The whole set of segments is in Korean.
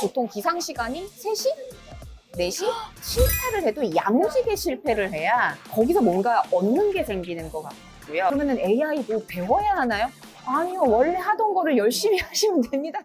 보통 기상 시간이 3시? 4시? 실패를 해도 야무지게 실패를 해야 거기서 뭔가 얻는 게 생기는 것 같고요. 그러면은 AI 뭐 배워야 하나요? 아니요, 원래 하던 거를 열심히 하시면 됩니다.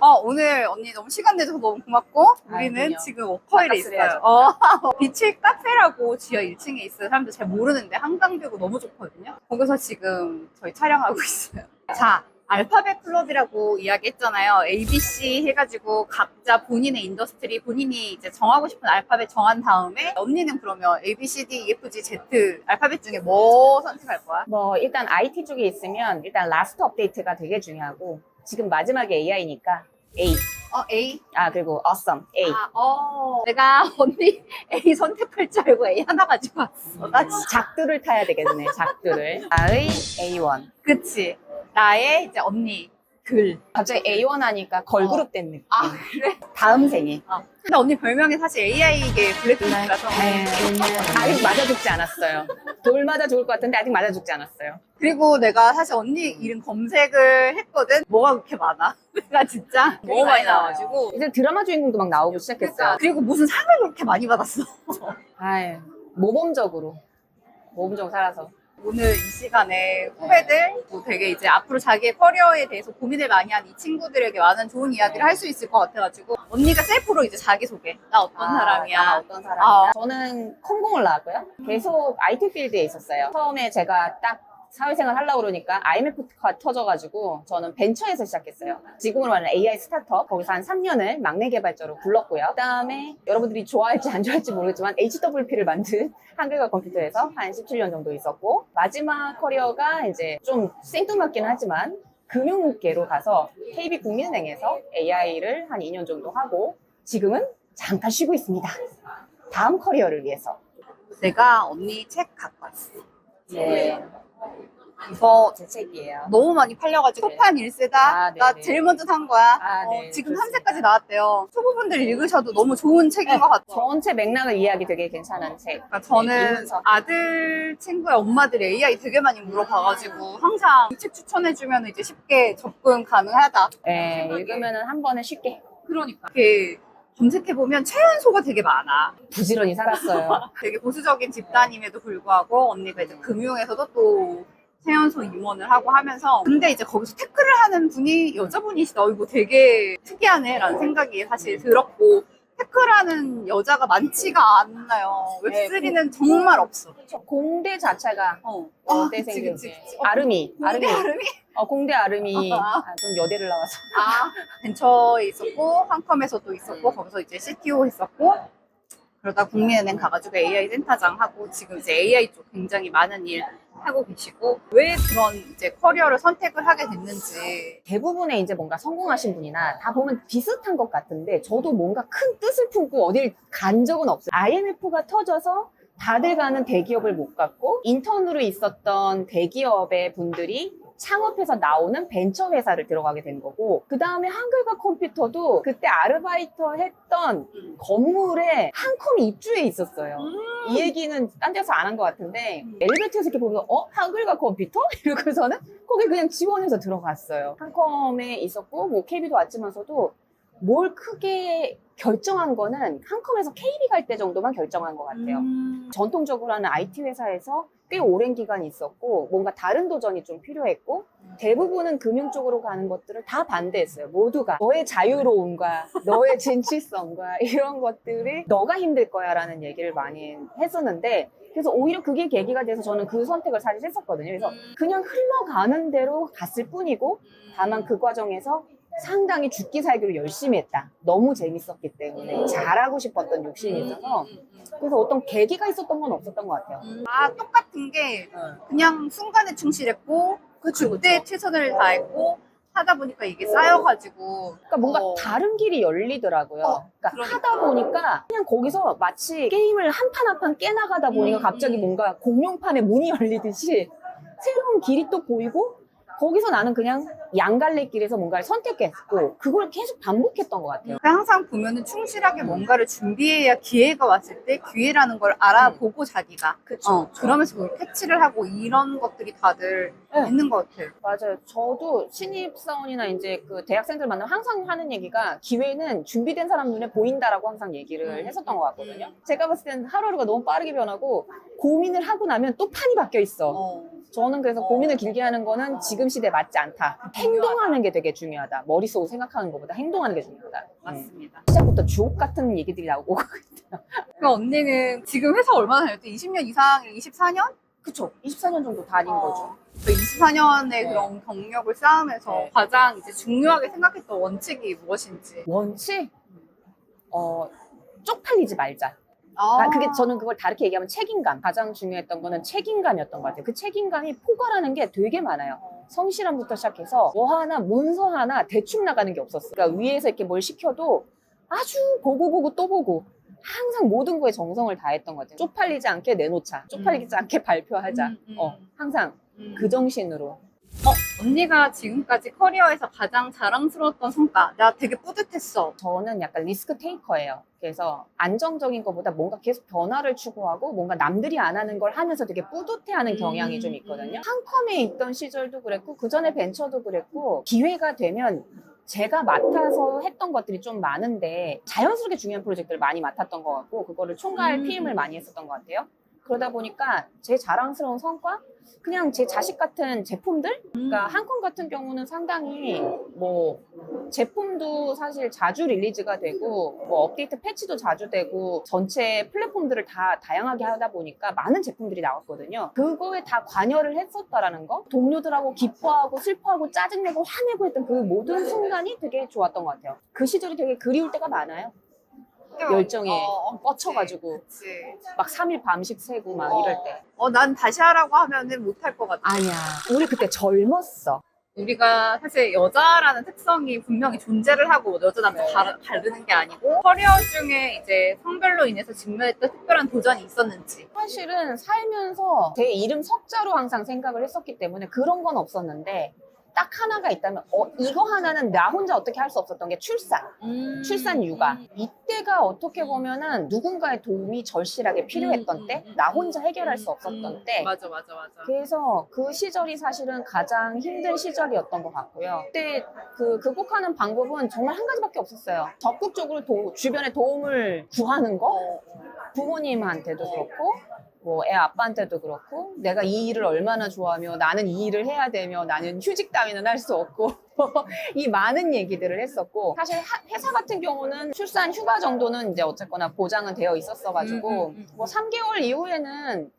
어, 오늘 언니 너무 시간 내줘서 너무 고맙고 우리는 아이고요. 지금 워커힐에 있어요. 어, 비치 카페라고 지하 1층에 있어요. 사람들 잘 모르는데 한강뷰고 너무 좋거든요. 거기서 지금 저희 촬영하고 있어요. 자, 알파벳 클럽이라고 이야기했잖아요. ABC 해가지고 각자 본인의 인더스트리, 본인이 이제 정하고 싶은 알파벳 정한 다음에 언니는 그러면 A, B, C, D, E, F, G, Z 알파벳 중에 뭐 선택할 거야? 뭐 일단 IT 쪽에 있으면 일단 라스트 업데이트가 되게 중요하고 지금 마지막에 AI니까 A. 어, A. 아 그리고 awesome A. 아, 어. 내가 언니 A 선택할 줄 알고 A 하나 가지고 왔어. 나 진짜. 작두를 타야 되겠네. 작두를. 나의 A1. 그치. 나의 이제 언니 글. 갑자기 A1 하니까 걸그룹 된 느낌. 아, 그래? 다음 생에. 어. 근데 언니 별명이 사실 AI계 블랙핑크라서. 네. 아직 맞아 죽지 않았어요. 돌 맞아 죽을 것 같은데 아직 맞아 죽지 않았어요. 그리고 내가 사실 언니 이름 검색을 했거든. 뭐가 그렇게 많아? 내가 진짜 너무 많이 나와가지고. 이제 드라마 주인공도 막 나오고 시작했어요. 그러니까. 그리고 무슨 상을 그렇게 많이 받았어. 아유, 모범적으로. 모범적으로 살아서. 오늘 이 시간에 후배들 뭐 되게 이제 앞으로 자기의 커리어에 대해서 고민을 많이 한 이 친구들에게 많은 좋은 이야기를 할 수 있을 것 같아가지고 언니가 셀프로 이제 자기소개 나 어떤 사람이야 나 어떤 사람이야? 아. 저는 컴공을 나왔고요. 계속 IT 필드에 있었어요. 처음에 제가 딱 사회생활 하려고 그러니까 IMF가 터져가지고 저는 벤처에서 시작했어요. 지금으로 말하는 AI 스타트업 거기서 한 3년을 막내 개발자로 굴렀고요. 그다음에 여러분들이 좋아할지 안 좋아할지 모르겠지만 HWP를 만든 한글과 컴퓨터에서 한 17년 정도 있었고 마지막 커리어가 이제 좀 생뚱맞긴 하지만 금융계로 가서 KB국민은행에서 AI를 한 2년 정도 하고 지금은 잠깐 쉬고 있습니다. 다음 커리어를 위해서. 내가 언니 책 갖고 왔어 네. 이거 제 책이에요. 너무 많이 팔려가지고 네. 소판 1세다 아, 네, 나 네. 제일 먼저 산 거야 아, 어, 네, 지금 좋습니다. 3세까지 나왔대요 초보분들 읽으셔도 너무 좋은 책인 것 같아요 전체 맥락을 이해하기 되게 괜찮은 책. 그러니까 저는 네, 읽으면서. 아들 친구의 엄마들이 AI 되게 많이 물어봐가지고 항상 이 책 추천해주면 이제 쉽게 접근 가능하다 네, 읽으면은 한 번에 쉽게 그러니까 이렇게 검색해보면 최연소가 되게 많아 부지런히 살았어요. 되게 보수적인 집단임에도 불구하고 언니가 이제 금융에서도 또 최연소 임원을 하고 하면서 근데 이제 거기서 태클을 하는 분이 여자분이시다 이거 되게 특이하네 라는 생각이 사실 들었고 태클하는 여자가 많지가 않나요 웹3는 정말 없어 저 공대 자체가 어. 여대 그치, 생긴 그치, 게 그치. 아름이, 아름이, 아름이? 어, 공대 아름이 아. 아, 좀 여대를 나와서 아, 벤처에 있었고, 한컴에서도 있었고, 거기서 이제 CTO 했었고, 그러다 국민은행 가가지고 AI 센터장 하고, 지금 이제 AI 쪽 굉장히 많은 일 하고 계시고, 왜 그런 이제 커리어를 선택을 하게 됐는지. 대부분의 이제 뭔가 성공하신 분이나 다 보면 비슷한 것 같은데 저도 뭔가 큰 뜻을 품고 어딜 간 적은 없어요. IMF가 터져서 다들 가는 대기업을 못 갔고 인턴으로 있었던 대기업의 분들이 창업해서 나오는 벤처 회사를 들어가게 된 거고 그 다음에 한글과 컴퓨터도 그때 아르바이터 했던 건물에 한컴이 입주해 있었어요. 이 얘기는 딴 데서 안 한 것 같은데 엘리베이터에서 이렇게 보면 어? 한글과 컴퓨터? 이러고서는 거기 그냥 지원해서 들어갔어요. 한컴에 있었고 뭐 KB도 왔지만서도 뭘 크게 결정한 거는 한컴에서 KB 갈 때 정도만 결정한 것 같아요. 음. 전통적으로 하는 IT 회사에서 꽤 오랜 기간 있었고 뭔가 다른 도전이 좀 필요했고 대부분은 금융 쪽으로 가는 것들을 다 반대했어요. 모두가 너의 자유로움과 너의 진취성과 이런 것들이 너가 힘들 거야라는 얘기를 많이 했었는데 그래서 오히려 그게 계기가 돼서 저는 그 선택을 사실 했었거든요. 그래서 그냥 흘러가는 대로 갔을 뿐이고 다만 그 과정에서 상당히 죽기 살기로 열심히 했다. 너무 재밌었기 때문에 잘하고 싶었던 욕심이 있어서 그래서 어떤 계기가 있었던 건 없었던 것 같아요. 아, 똑같은 게 그냥 순간에 충실했고, 그쵸, 그때 최선을 다했고, 하다 보니까 이게 쌓여가지고. 그러니까 뭔가 어. 다른 길이 열리더라고요. 어, 그러니까 그러니까. 하다 보니까 그냥 거기서 마치 게임을 한 판 한 판 깨나가다 보니까 음, 갑자기 음. 뭔가 공룡판에 문이 열리듯이 새로운 길이 또 보이고 거기서 나는 그냥 양갈래길에서 뭔가를 선택했고 그걸 계속 반복했던 것 같아요. 그러니까 항상 보면은 충실하게 뭔가를 준비해야 기회가 왔을 때 기회라는 걸 알아보고 자기가 그쵸, 어, 그쵸. 그러면서 그걸 캐치를 하고 이런 것들이 다들 네. 있는 것 같아요. 맞아요. 저도 신입사원이나 이제 그 대학생들 만나면 항상 하는 얘기가 기회는 준비된 사람 눈에 보인다라고 항상 얘기를 음. 했었던 것 같거든요. 제가 봤을 때는 하루하루가 너무 빠르게 변하고 고민을 하고 나면 또 판이 바뀌어 있어. 어. 저는 그래서 어. 고민을 길게 하는 거는 지금 시대에 맞지 않다. 행동하는 게 되게 중요하다. 머릿속으로 생각하는 것보다 행동하는 게 중요하다. 음. 맞습니다. 시작부터 주옥 같은 얘기들이 나오고. 그 언니는 지금 회사 얼마나 다녔대? 20년 이상, 24년? 그쵸. 24년 정도 다닌 거죠. 그 24년의 네. 그런 경력을 쌓으면서 네. 가장 이제 중요하게 생각했던 원칙이 무엇인지. 원칙, 어, 쪽팔리지 말자. 아, 아, 그게 저는 그걸 다르게 얘기하면 책임감. 가장 중요했던 거는 책임감이었던 것 같아요. 그 책임감이 포괄하는 게 되게 많아요. 성실함부터 시작해서 뭐 하나, 문서 하나 대충 나가는 게 없었어요. 그러니까 위에서 이렇게 뭘 시켜도 아주 보고 보고 또 보고 항상 모든 거에 정성을 다했던 것 같아요. 쪽팔리지 않게 내놓자. 쪽팔리지 않게 발표하자. 음, 음. 어, 항상 음. 그 정신으로. 언니가 지금까지 커리어에서 가장 자랑스러웠던 성과. 나 되게 뿌듯했어. 저는 약간 리스크 테이커예요. 그래서 안정적인 것보다 뭔가 계속 변화를 추구하고 뭔가 남들이 안 하는 걸 하면서 되게 뿌듯해하는 경향이 음, 좀 있거든요. 한컴에 있던 시절도 그랬고 그 전에 벤처도 그랬고 기회가 되면 제가 맡아서 했던 것들이 좀 많은데 자연스럽게 중요한 프로젝트를 많이 맡았던 것 같고 그거를 총괄 음. PM을 많이 했었던 것 같아요. 그러다 보니까 제 자랑스러운 성과? 그냥 제 자식 같은 제품들? 그러니까 한컴 같은 경우는 상당히 뭐 제품도 사실 자주 릴리즈가 되고 뭐 업데이트 패치도 자주 되고 전체 플랫폼들을 다 다양하게 하다 보니까 많은 제품들이 나왔거든요. 그거에 다 관여를 했었다라는 거. 동료들하고 기뻐하고 슬퍼하고 짜증내고 화내고 했던 그 모든 순간이 되게 좋았던 것 같아요. 그 시절이 되게 그리울 때가 많아요. 열정에 어, 어, 뻗쳐가지고 그치. 막 3일 밤씩 새고 막 이럴 때. 어, 난 다시 하라고 하면은 못할 것 같아. 아니야. 우리 그때 젊었어. 우리가 사실 여자라는 특성이 분명히 존재를 하고 여자 남자 다 다르는 게 아니고 커리어 중에 이제 성별로 인해서 직면했던 특별한 도전이 있었는지 사실은 살면서 제 이름 석자로 항상 생각을 했었기 때문에 그런 건 없었는데 딱 하나가 있다면 어, 이거 하나는 나 혼자 어떻게 할 수 없었던 게 출산. 출산 육아. 이때가 어떻게 보면은 누군가의 도움이 절실하게 필요했던 때, 나 혼자 해결할 수 없었던 때. 맞아 맞아 맞아 그래서 그 시절이 사실은 가장 힘든 시절이었던 것 같고요. 그때 그 극복하는 방법은 정말 한 가지밖에 없었어요. 적극적으로 도- 주변에 도움을 구하는 거. 부모님한테도 그렇고, 뭐 애 아빠한테도 그렇고, 내가 이 일을 얼마나 좋아하며 나는 이 일을 해야 되며 나는 휴직 따위는 할 수 없고, 이 많은 얘기들을 했었고, 사실 하- 회사 같은 경우는 출산 휴가 정도는 이제 어쨌거나 보장은 되어 있었어가지고, 음, 음, 음. 뭐 3개월 이후에는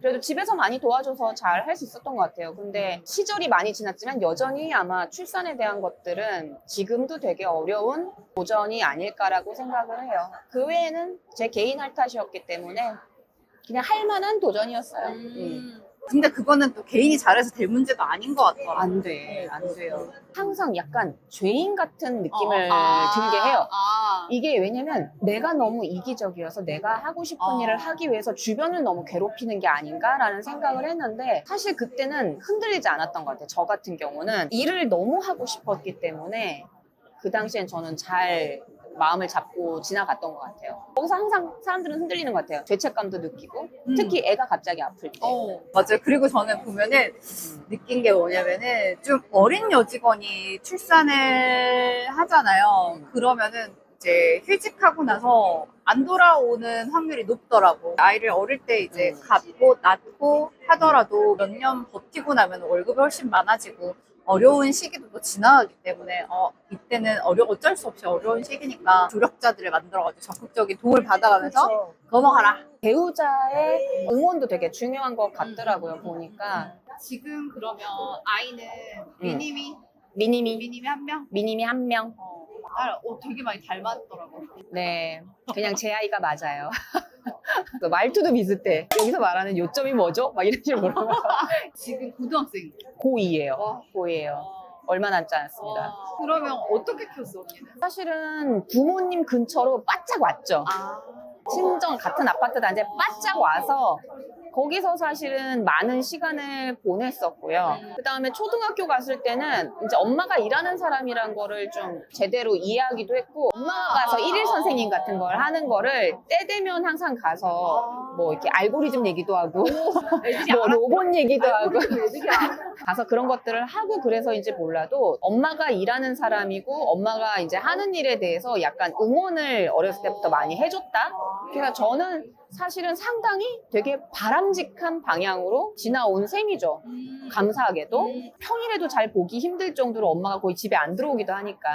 그래도 집에서 많이 도와줘서 잘 할 수 있었던 것 같아요. 근데 시절이 많이 지났지만 여전히 아마 출산에 대한 것들은 지금도 되게 어려운 도전이 아닐까라고 생각을 해요. 그 외에는 제 개인 할 탓이었기 때문에 그냥 할 만한 도전이었어요. 음. 근데 그거는 또 개인이 잘해서 될 문제도 아닌 것 같더라 안 돼, 안 돼요. 항상 약간 죄인 같은 느낌을 어, 아, 들게 해요. 아. 이게 왜냐면 내가 너무 이기적이어서 내가 하고 싶은 어. 일을 하기 위해서 주변을 너무 괴롭히는 게 아닌가라는 생각을 했는데 사실 그때는 흔들리지 않았던 것 같아요. 저 같은 경우는 일을 너무 하고 싶었기 때문에 그 당시엔 저는 잘 마음을 잡고 지나갔던 것 같아요. 거기서 항상 사람들은 흔들리는 것 같아요. 죄책감도 느끼고 음. 특히 애가 갑자기 아플 때. 어, 맞아요. 그리고 저는 보면은 느낀 게 뭐냐면은 좀 어린 여직원이 출산을 하잖아요. 음. 그러면은 이제 휴직하고 나서 안 돌아오는 확률이 높더라고. 아이를 어릴 때 이제 음. 갖고 낳고 하더라도 몇 년 버티고 나면 월급이 훨씬 많아지고 어려운 시기도 또 지나가기 때문에 어 이때는 어려 어쩔 수 없이 어려운 시기니까 조력자들을 만들어가지고 적극적인 도움을 받아가면서 그렇죠. 넘어가라. 배우자의 응원도 되게 중요한 것 같더라고요. 보니까 지금 그러면 아이는 미님이 미니미 미님이 한 명? 미니미 한 명. 어, 날 어, 되게 많이 닮았더라고. 네, 그냥 제 아이가 맞아요. 그 말투도 비슷해. 여기서 말하는 요점이 뭐죠? 막 이런 식으로 물어봐. 지금 고등학생. 고2예요. 와. 고2예요. 얼마 남지 않았습니다. 와. 그러면 어떻게 키웠어 언니는? 사실은 부모님 근처로 바짝 왔죠. 아. 친정 같은 아파트 단지에 바짝 와서 거기서 사실은 많은 시간을 보냈었고요. 그 다음에 초등학교 갔을 때는 이제 엄마가 일하는 사람이란 거를 좀 제대로 이해하기도 했고, 엄마가 가서 일일 선생님 같은 걸 하는 거를 때 되면 항상 가서 뭐 이렇게 알고리즘 얘기도 하고, 뭐 로봇 얘기도 하고, 가서 그런 것들을 하고 그래서인지 몰라도 엄마가 일하는 사람이고 엄마가 이제 하는 일에 대해서 약간 응원을 어렸을 때부터 많이 해줬다. 그러니까 저는 사실은 상당히 되게 바람직한 방향으로 지나온 셈이죠. 감사하게도 평일에도 잘 보기 힘들 정도로 엄마가 거의 집에 안 들어오기도 하니까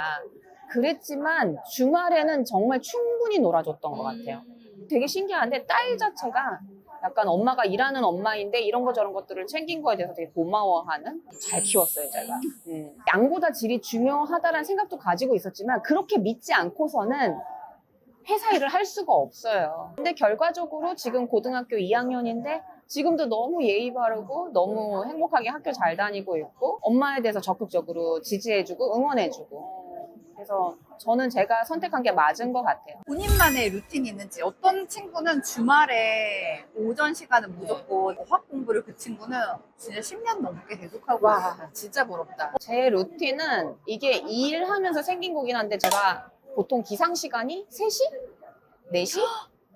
그랬지만 주말에는 정말 충분히 놀아줬던 것 같아요. 되게 신기한데 딸 자체가 약간 엄마가 일하는 엄마인데 이런 거 저런 것들을 챙긴 거에 대해서 되게 고마워하는 잘 키웠어요 제가 음. 양보다 질이 중요하다는 생각도 가지고 있었지만 그렇게 믿지 않고서는 회사 일을 할 수가 없어요 근데 결과적으로 지금 고등학교 2학년인데 지금도 너무 예의 바르고 너무 행복하게 학교 잘 다니고 있고 엄마에 대해서 적극적으로 지지해주고 응원해주고 그래서 저는 제가 선택한 게 맞은 것 같아요 본인만의 루틴이 있는지 어떤 친구는 주말에 오전 시간은 무조건 어학 공부를 그 친구는 진짜 10년 넘게 계속하고 와, 있어요. 진짜 부럽다. 제 루틴은 이게 일하면서 생긴 거긴 한데 제가 보통 기상 시간이 3시? 4시?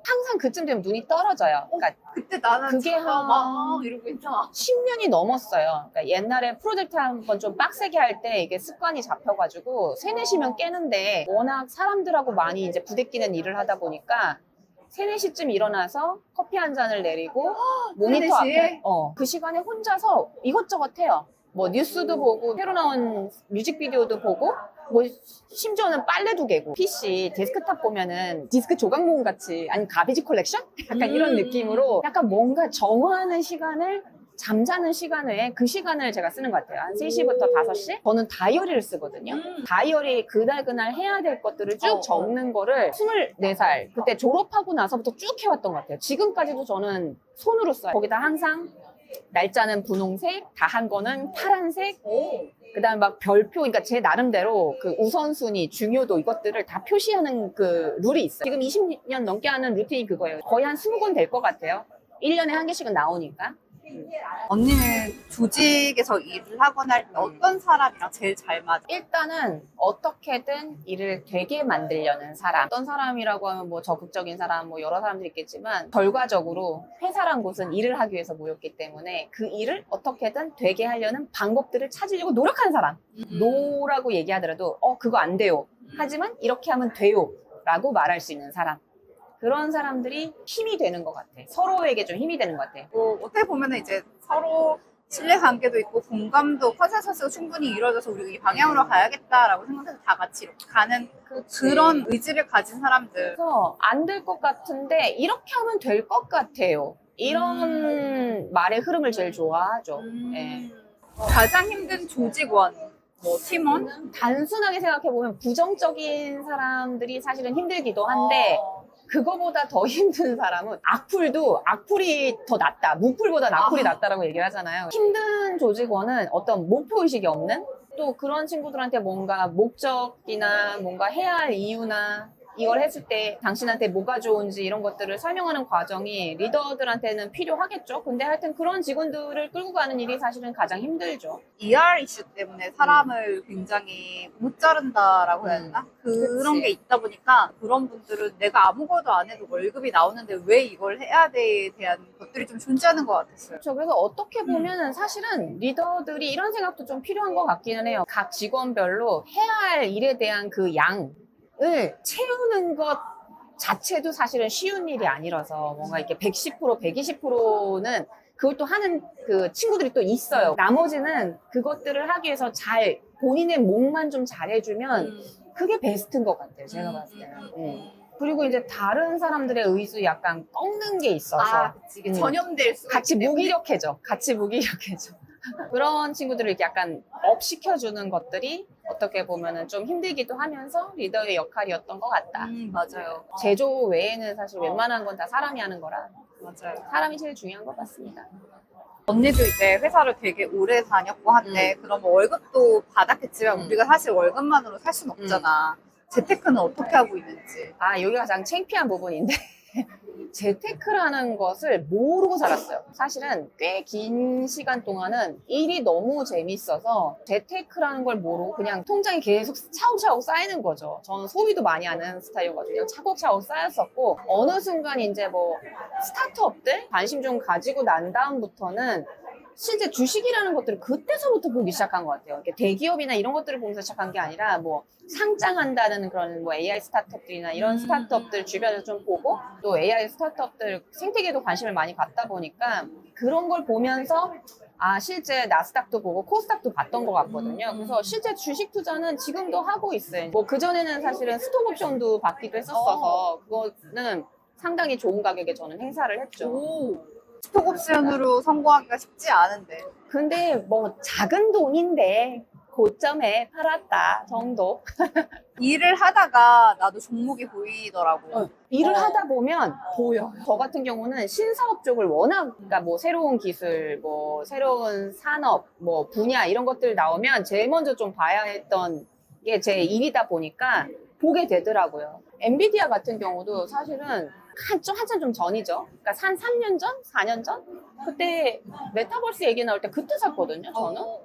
항상 그쯤 되면 눈이 떨어져요. 그러니까 그때 나는 그게 한- 막 이러고 있잖아. 10년이 넘었어요. 그러니까 옛날에 프로젝트 한 번 좀 빡세게 할 때 이게 습관이 잡혀가지고 3, 4시면 깨는데 워낙 사람들하고 많이 이제 부대끼는 일을 하다 보니까 3, 4시쯤 일어나서 커피 한 잔을 내리고 모니터 3, 4시에? 앞에 어, 그 시간에 혼자서 이것저것 해요. 뭐 뉴스도 보고 새로 나온 뮤직비디오도 보고 뭐 심지어는 빨래도 개고 PC 데스크탑 보면은 디스크 조각 모음 같이 아니 가비지 컬렉션? 약간 이런 음. 느낌으로 약간 뭔가 정화하는 시간을 잠자는 시간에 그 시간을 제가 쓰는 것 같아요. 한 3시부터 5시? 저는 다이어리를 쓰거든요. 음. 다이어리 그날 그날 해야 될 것들을 쭉 어, 어. 적는 거를 24살 그때 졸업하고 나서부터 쭉 해왔던 것 같아요. 지금까지도 저는 손으로 써요. 거기다 항상 날짜는 분홍색, 다 한 거는 파란색, 그 다음에 막 별표, 그러니까 제 나름대로 그 우선순위, 중요도 이것들을 다 표시하는 그 룰이 있어요. 지금 20년 넘게 하는 루틴이 그거예요. 거의 한 20권 될 것 같아요. 1년에 한 개씩은 나오니까. 언니는 조직에서 일을 하거나 할 때 어떤 사람이랑 제일 잘 맞아? 일단은 어떻게든 일을 되게 만들려는 사람. 어떤 사람이라고 하면 뭐 적극적인 사람, 뭐 여러 사람들이 있겠지만 결과적으로 회사란 곳은 일을 하기 위해서 모였기 때문에 그 일을 어떻게든 되게 하려는 방법들을 찾으려고 노력하는 사람. 노라고 얘기하더라도 어 그거 안 돼요. 하지만 이렇게 하면 돼요. 라고 말할 수 있는 사람. 그런 사람들이 힘이 되는 것 같아. 서로에게 좀 힘이 되는 것 같아. 뭐 어떻게 보면은 이제 서로 신뢰 관계도 있고 공감도 컨센서스가 충분히 이루어져서 우리가 이 방향으로 가야겠다라고 생각해서 다 같이 이렇게 가는 그런 의지를 가진 사람들. 그래서 안 될 것 같은데 이렇게 하면 될 것 같아요. 이런 말의 흐름을 제일 좋아하죠. 예. 가장 힘든 조직원, 뭐 팀원. 단순하게 생각해 보면 부정적인 사람들이 사실은 힘들기도 한데 그거보다 더 힘든 사람은 악플도 악플이 더 낫다. 무플보다 악플이 아. 낫다라고 얘기를 하잖아요. 힘든 조직원은 어떤 목표의식이 없는 또 그런 친구들한테 뭔가 목적이나 뭔가 해야 할 이유나 이걸 했을 때 당신한테 뭐가 좋은지 이런 것들을 설명하는 과정이 리더들한테는 필요하겠죠. 근데 하여튼 그런 직원들을 끌고 가는 일이 사실은 가장 힘들죠. ER 이슈 때문에 사람을 굉장히 못 자른다라고 해야 되나? 그런 그치. 게 있다 보니까 그런 분들은 내가 아무것도 안 해도 월급이 나오는데 왜 이걸 해야 돼에 대한 것들이 좀 존재하는 것 같았어요. 그렇죠. 그래서 어떻게 보면은 사실은 리더들이 이런 생각도 좀 필요한 것 같기는 해요. 각 직원별로 해야 할 일에 대한 그 양 을 채우는 것 자체도 사실은 쉬운 일이 아니라서 뭔가 이렇게 110% 120%는 그걸 또 하는 그 친구들이 또 있어요. 나머지는 그것들을 하기 위해서 잘 본인의 목만 좀 잘해주면 그게 베스트인 것 같아요. 제가 봤을 때는. 음. 그리고 이제 다른 사람들의 의수 약간 꺾는 게 있어서 아, 그치. 이게 음. 전염될 수 같이 무기력해져. 같이 무기력해져. 그런 친구들을 이렇게 약간 업 시켜주는 것들이 어떻게 보면은 좀 힘들기도 하면서 리더의 역할이었던 것 같다. 음, 맞아요. 제조 외에는 사실 어. 웬만한 건 다 사람이 하는 거라 맞아요. 사람이 제일 중요한 것 같습니다. 언니도 이제 회사를 되게 오래 다녔고 한데 그러면 월급도 받았겠지만 음. 우리가 사실 월급만으로 살 수는 없잖아. 재테크는 어떻게 하고 있는지. 아 여기가 가장 창피한 부분인데 재테크라는 것을 모르고 살았어요. 사실은 꽤 긴 시간 동안은 일이 너무 재밌어서 재테크라는 걸 모르고 그냥 통장에 계속 차곡차곡 쌓이는 거죠. 저는 소비도 많이 하는 스타일이거든요. 차곡차곡 쌓였었고 어느 순간 이제 뭐 스타트업들 관심 좀 가지고 난 다음부터는 실제 주식이라는 것들을 그때서부터 보기 시작한 것 같아요. 이렇게 대기업이나 이런 것들을 보면서 시작한 게 아니라 뭐 상장한다는 그런 뭐 AI 스타트업들이나 이런 음. 스타트업들 주변에서 좀 보고 또 AI 스타트업들 생태계도 관심을 많이 갖다 보니까 그런 걸 보면서 아 실제 나스닥도 보고 코스닥도 봤던 것 같거든요. 음. 그래서 실제 주식 투자는 지금도 하고 있어요. 뭐 그 전에는 사실은 스톡 옵션도 받기도 했었어서 그거는 상당히 좋은 가격에 저는 행사를 했죠. 오. 스톡 옵션으로 성공하기가 쉽지 않은데. 근데 뭐 작은 돈인데 고점에 팔았다 정도. 일을 하다가 나도 종목이 보이더라고. 일을 어. 하다 보면 보여. 저 같은 경우는 신사업 쪽을 워낙 그러니까 뭐 새로운 기술, 뭐 새로운 산업, 뭐 분야 이런 것들 나오면 제일 먼저 좀 봐야 했던 게 제 일이다 보니까 보게 되더라고요. 엔비디아 같은 경우도 사실은 한, 좀, 한참 좀 전이죠. 그러니까 한 3년 전? 4년 전? 그때 메타버스 얘기 나올 때 그때 샀거든요, 저는. 어,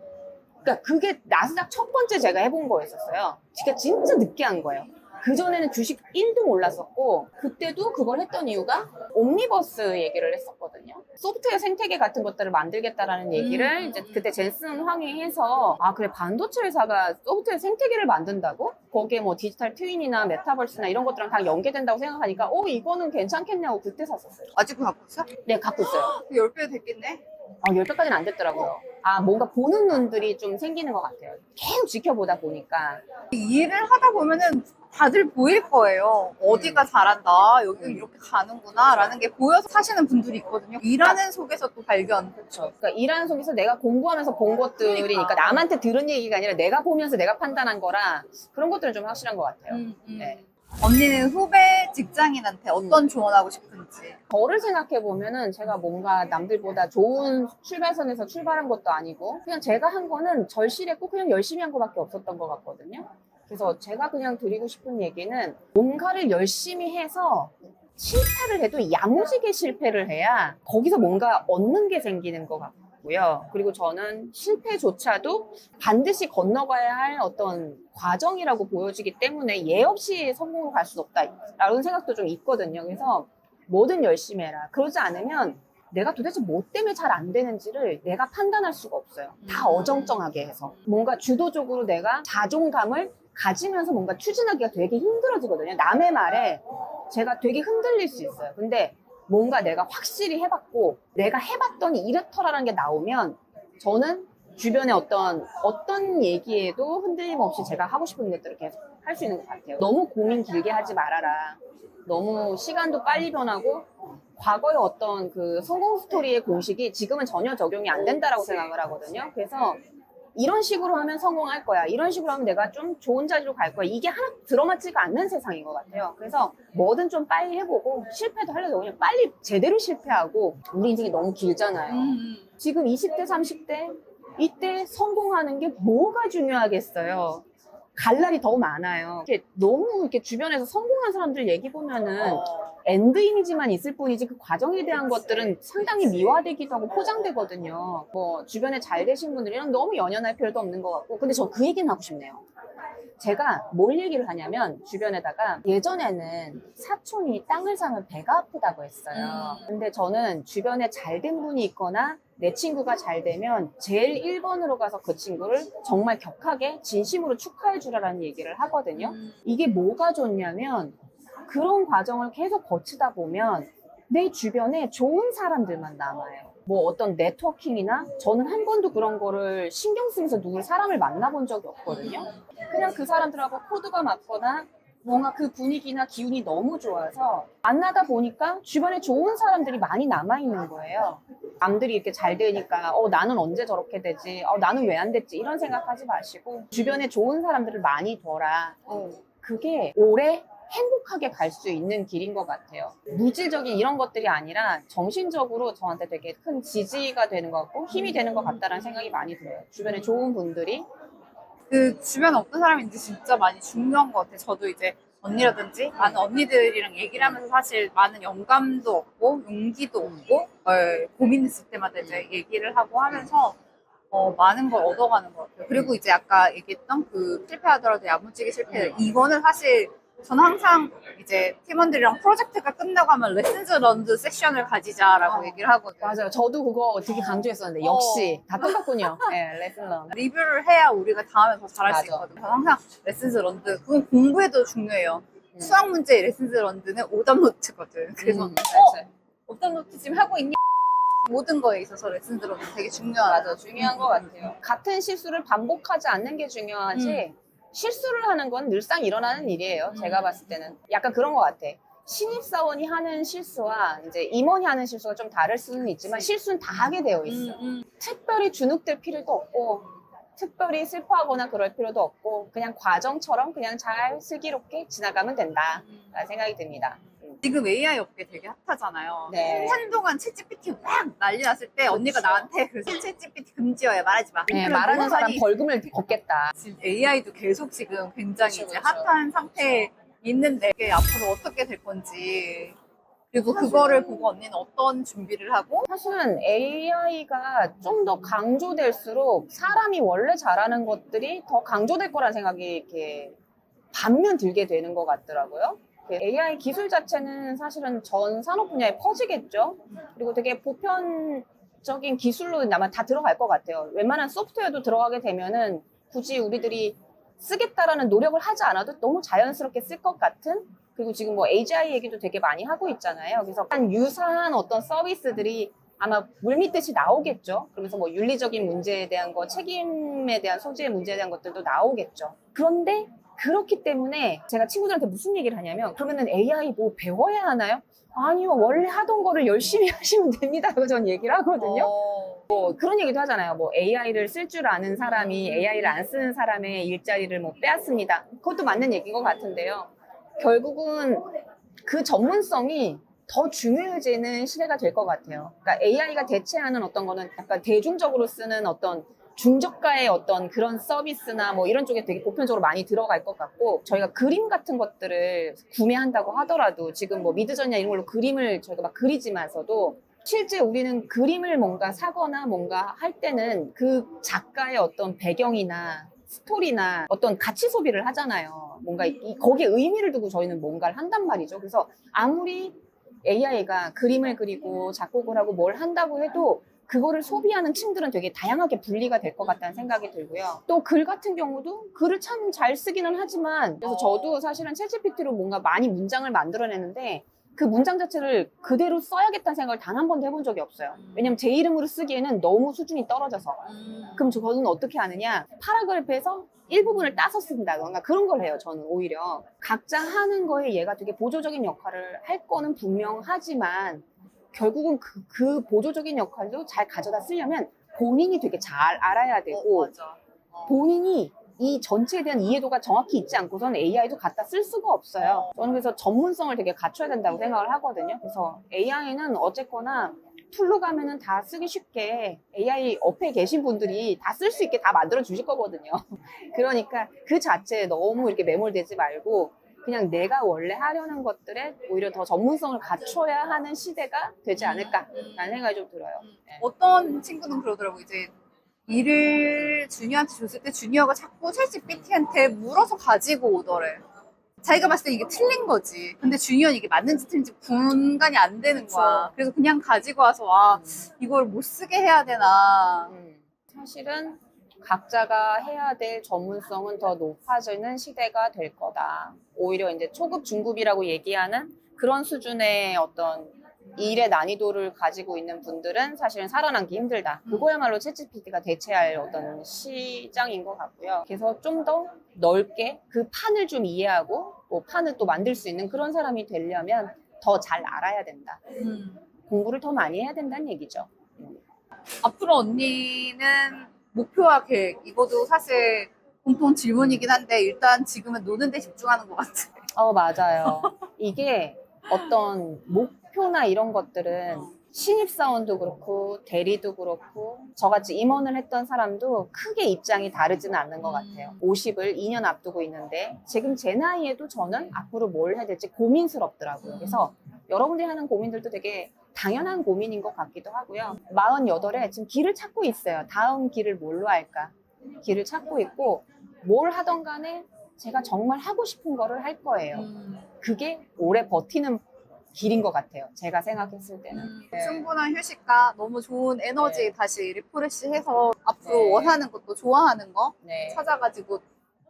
그러니까 그게 나스닥 첫 번째 제가 해본 거였었어요. 진짜 늦게 한 거예요. 그 전에는 주식 1도 몰랐었고 그때도 그걸 했던 이유가 옴니버스 얘기를 했었거든요. 소프트웨어 생태계 같은 것들을 만들겠다라는 얘기를 음. 이제 그때 젠슨 황이 해서 아 그래 반도체 회사가 소프트웨어 생태계를 만든다고? 거기에 뭐 디지털 트윈이나 메타버스나 이런 것들랑 다 연계된다고 생각하니까 어 이거는 괜찮겠냐고 그때 샀었어요. 아직도 갖고 있어? 네 갖고 있어요. 10배 됐겠네? 어, 10배까지는 안 됐더라고요. 아, 뭔가 보는 눈들이 좀 생기는 것 같아요. 계속 지켜보다 보니까. 일을 하다 보면은 다들 보일 거예요. 어디가 잘한다. 여기 음. 이렇게 가는구나. 라는 게 보여서 사시는 분들이 있거든요. 일하는 속에서 또 발견. 그렇죠. 그러니까 일하는 속에서 내가 공부하면서 본 것들이니까 그러니까. 남한테 들은 얘기가 아니라 내가 보면서 내가 판단한 거라 그런 것들은 좀 확실한 것 같아요. 음, 음. 네. 언니는 후배 직장인한테 어떤 조언하고 싶은지. 저를 생각해 보면은 제가 뭔가 남들보다 좋은 출발선에서 출발한 것도 아니고 그냥 제가 한 거는 절실했고 그냥 열심히 한 것밖에 없었던 것 같거든요. 그래서 제가 그냥 드리고 싶은 얘기는 뭔가를 열심히 해서 실패를 해도 야무지게 실패를 해야 거기서 뭔가 얻는 게 생기는 것 같고 요. 그리고 저는 실패조차도 반드시 건너가야 할 어떤 과정이라고 보여지기 때문에 예 없이 성공으로 갈 수 없다라는 생각도 좀 있거든요. 그래서 뭐든 열심히 해라. 그러지 않으면 내가 도대체 뭐 때문에 잘 안 되는지를 내가 판단할 수가 없어요. 다 음. 어정쩡하게 해서. 뭔가 주도적으로 내가 자존감을 가지면서 뭔가 추진하기가 되게 힘들어지거든요. 남의 말에 제가 되게 흔들릴 수 있어요. 근데 뭔가 내가 확실히 해봤고 내가 해봤더니 이렇더라라는 게 나오면 저는 주변에 어떤 어떤 얘기에도 흔들림 없이 제가 하고 싶은 것들을 계속 할 수 있는 것 같아요. 너무 고민 길게 하지 말아라. 너무 시간도 빨리 변하고 과거의 어떤 그 성공 스토리의 공식이 지금은 전혀 적용이 안 된다라고 생각을 하거든요. 그래서 이런 식으로 하면 성공할 거야. 이런 식으로 하면 내가 좀 좋은 자리로 갈 거야. 이게 하나 들어맞지가 않는 세상인 것 같아요. 그래서 뭐든 좀 빨리 해보고 실패도 하려고 그냥 빨리 제대로 실패하고 우리 인생이 너무 길잖아요. 음. 지금 20대, 30대 이때 성공하는 게 뭐가 중요하겠어요. 갈 날이 더 많아요. 이렇게 너무 이렇게 주변에서 성공한 사람들 얘기 보면은 어. 엔드 이미지만 있을 뿐이지 그 과정에 대한 것들은 상당히 미화되기도 하고 포장되거든요. 뭐 주변에 잘 되신 분들이랑 너무 연연할 필요도 없는 것 같고 근데 저 그 얘기는 하고 싶네요. 제가 뭘 얘기를 하냐면 주변에다가 예전에는 사촌이 땅을 사면 배가 아프다고 했어요. 음. 근데 저는 주변에 잘 된 분이 있거나 내 친구가 잘 되면 제일 1번으로 가서 그 친구를 정말 격하게 진심으로 축하해 주라라는 얘기를 하거든요. 음. 이게 뭐가 좋냐면 그런 과정을 계속 거치다 보면 내 주변에 좋은 사람들만 남아요. 뭐 어떤 네트워킹이나 저는 한 번도 그런 거를 신경 쓰면서 누굴 사람을 만나본 적이 없거든요. 그냥 그 사람들하고 코드가 맞거나 뭔가 그 분위기나 기운이 너무 좋아서 만나다 보니까 주변에 좋은 사람들이 많이 남아있는 거예요. 남들이 이렇게 잘 되니까 어 나는 언제 저렇게 되지? 어 나는 왜 안 됐지? 이런 생각하지 마시고 주변에 좋은 사람들을 많이 둬라. 어. 그게 오래 행복하게 갈 수 있는 길인 것 같아요. 물질적인 이런 것들이 아니라 정신적으로 저한테 되게 큰 지지가 되는 것 같고 힘이 되는 것 같다라는 생각이 많이 들어요. 주변에 좋은 분들이 그 주변에 어떤 사람인지 진짜 많이 중요한 것 같아요. 저도 이제 언니라든지 많은 언니들이랑 얘기를 하면서 사실 많은 영감도 얻고 용기도 얻고 어, 고민했을 때마다 이제 얘기를 하고 하면서 어, 많은 걸 얻어가는 것 같아요. 그리고 이제 아까 얘기했던 그 실패하더라도 야무지게 실패. 이거는 사실 저는 항상 이제 팀원들이랑 프로젝트가 끝나고 하면 레슨즈 런드 세션을 가지자라고 어. 얘기를 하거든요. 맞아요. 저도 그거 되게 강조했었는데 역시 다 똑같군요. 네, 레슨런. 리뷰를 해야 우리가 다음에 더 잘할 수 맞아. 있거든요. 저는 항상 레슨즈 런드 그건 공부에도 중요해요. 음. 수학 문제 레슨즈 런드는 오답 노트거든. 그래서 음, 어. 오답 노트 지금 하고 있니? 모든 거에 있어서 레슨즈 런드 되게 중요하다. 맞아, 중요한 것 같아요. 같은 실수를 반복하지 않는 게 중요하지, 실수를 하는 건 늘상 일어나는 일이에요. 제가 봤을 때는. 약간 그런 것 같아. 신입사원이 하는 실수와 이제 임원이 하는 실수가 좀 다를 수는 있지만 실수는 다 하게 되어 있어. 음, 특별히 주눅들 필요도 없고, 특별히 슬퍼하거나 그럴 필요도 없고, 그냥 과정처럼 그냥 잘 슬기롭게 지나가면 된다. 음. 라는 생각이 듭니다. 지금 AI 업계 되게 핫하잖아요. 네. 한동안 챗GPT 막 난리 났을 때 언니가 나한테 그래서 챗GPT 금지어야 말하지 마. 네, 그럼 말하는 사람 뭐하니? 벌금을 벗겠다. 지금 AI도 계속 지금 굉장히 그쵸, 이제 그쵸. 핫한 상태에 있는데 이게 앞으로 어떻게 될 건지 그리고 그거를 보고 언니는 어떤 준비를 하고 사실은 AI가 좀 더 강조될수록 사람이 원래 잘하는 것들이 더 강조될 거라는 생각이 이렇게 반면 들게 되는 것 같더라고요. 그 AI 기술 자체는 사실은 전 산업 분야에 퍼지겠죠. 그리고 되게 보편적인 기술로 아마 다 들어갈 것 같아요. 웬만한 소프트웨어도 들어가게 되면은 굳이 우리들이 쓰겠다라는 노력을 하지 않아도 너무 자연스럽게 쓸 것 같은 그리고 지금 뭐 AGI 얘기도 되게 많이 하고 있잖아요. 그래서 한 유사한 어떤 서비스들이 아마 물밀듯이 나오겠죠. 그러면서 뭐 윤리적인 문제에 대한 거, 책임에 대한 소지의 문제에 대한 것들도 나오겠죠. 그런데 그렇기 때문에 제가 친구들한테 무슨 얘기를 하냐면 그러면은 AI 뭐 배워야 하나요? 아니요, 원래 하던 거를 열심히 하시면 됩니다. 라고 전 얘기를 하거든요. 어, 뭐 그런 얘기도 하잖아요. 뭐 AI를 쓸 줄 아는 사람이 AI를 안 쓰는 사람의 일자리를 뭐 빼앗습니다. 그것도 맞는 얘기인 것 같은데요. 결국은 그 전문성이 더 중요해지는 시대가 될 것 같아요. 그러니까 AI가 대체하는 어떤 거는 약간 대중적으로 쓰는 어떤 중저가의 어떤 그런 서비스나 뭐 이런 쪽에 되게 보편적으로 많이 들어갈 것 같고 저희가 그림 같은 것들을 구매한다고 하더라도 지금 뭐 미드전이나 이런 걸로 그림을 저희가 막 그리지만서도 실제 우리는 그림을 뭔가 사거나 뭔가 할 때는 그 작가의 어떤 배경이나 스토리나 어떤 가치 소비를 하잖아요. 뭔가 이, 거기에 의미를 두고 저희는 뭔가를 한단 말이죠. 그래서 아무리 AI가 그림을 그리고 작곡을 하고 뭘 한다고 해도 그거를 소비하는 층들은 되게 다양하게 분리가 될 것 같다는 생각이 들고요. 또 글 같은 경우도 글을 참 잘 쓰기는 하지만 그래서 저도 사실은 챗GPT로 뭔가 많이 문장을 만들어내는데 그 문장 자체를 그대로 써야겠다는 생각을 단 한 번도 해본 적이 없어요. 왜냐면 제 이름으로 쓰기에는 너무 수준이 떨어져서. 그럼 저는 어떻게 하느냐? 파라그래프에서 일부분을 따서 쓴다던가 그런 걸 해요, 저는 오히려. 각자 하는 거에 얘가 되게 보조적인 역할을 할 거는 분명하지만 결국은 그, 그 보조적인 역할도 잘 가져다 쓰려면 본인이 되게 잘 알아야 되고 어, 맞아. 어. 본인이 이 전체에 대한 이해도가 정확히 있지 않고서는 AI도 갖다 쓸 수가 없어요. 저는 그래서 전문성을 되게 갖춰야 된다고 생각을 하거든요. 그래서 AI는 어쨌거나 툴로 가면은 다 쓰기 쉽게 AI 업에 계신 분들이 다 쓸 수 있게 다 만들어 주실 거거든요. 그러니까 그 자체에 너무 이렇게 매몰되지 말고 그냥 내가 원래 하려는 것들에 오히려 더 전문성을 갖춰야 하는 시대가 되지 않을까라는 생각이 좀 들어요. 네. 어떤 친구는 그러더라고 이제 일을 주니어한테 줬을 때 주니어가 자꾸 챗GPT한테 물어서 가지고 오더래. 자기가 봤을 때 이게 틀린 거지. 근데 주니어는 이게 맞는지 틀린지 분간이 안 되는 거야. 그래서 그냥 가지고 와서 아 이걸 못 쓰게 해야 되나. 음, 사실은 각자가 해야 될 전문성은 더 높아지는 시대가 될 거다. 오히려 이제 초급, 중급이라고 얘기하는 그런 수준의 어떤 일의 난이도를 가지고 있는 분들은 사실은 살아남기 힘들다. 그거야말로 챗GPT가 대체할 어떤 시장인 것 같고요. 그래서 좀 더 넓게 그 판을 좀 이해하고 뭐 판을 또 만들 수 있는 그런 사람이 되려면 더 잘 알아야 된다. 공부를 더 많이 해야 된다는 얘기죠. 앞으로 언니는 목표와 계획 이것도 사실 공통 질문이긴 한데 일단 지금은 노는 데 집중하는 것 같아. 어, 맞아요. 이게 어떤 목표나 이런 것들은 신입사원도 그렇고 대리도 그렇고 저같이 임원을 했던 사람도 크게 입장이 다르지는 않는 것 같아요. 50을 2년 앞두고 있는데 지금 제 나이에도 저는 앞으로 뭘 해야 될지 고민스럽더라고요. 그래서 여러분들이 하는 고민들도 되게 당연한 고민인 것 같기도 하고요. 48에 지금 길을 찾고 있어요. 다음 길을 뭘로 할까? 길을 찾고 있고 뭘 하던 간에 제가 정말 하고 싶은 거를 할 거예요. 음. 그게 오래 버티는 길인 것 같아요. 제가 생각했을 때는. 네. 충분한 휴식과 너무 좋은 에너지 네. 다시 리프레시해서 앞으로 네. 원하는 것도 좋아하는 거 네. 찾아가지고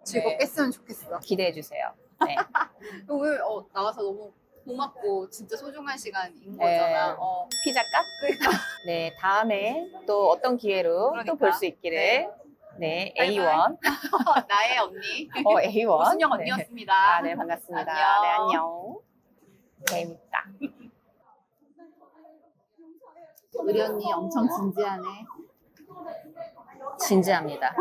즐겁게 네. 했으면 좋겠어. 기대해 주세요. 네. 오늘 어, 나와서 너무 고맙고 진짜 소중한 시간인 네. 거잖아. 어. 피자 값? 네, 다음에 또 어떤 기회로 그러니까. 또 볼 수 있기를. 네, 바이바이. A1. 나의 언니 어, A1. 오순영 네. 언니였습니다. 아, 네, 반갑습니다. 안녕. 네, 안녕. 재밌다. 우리 언니 엄청 진지하네. 진지합니다.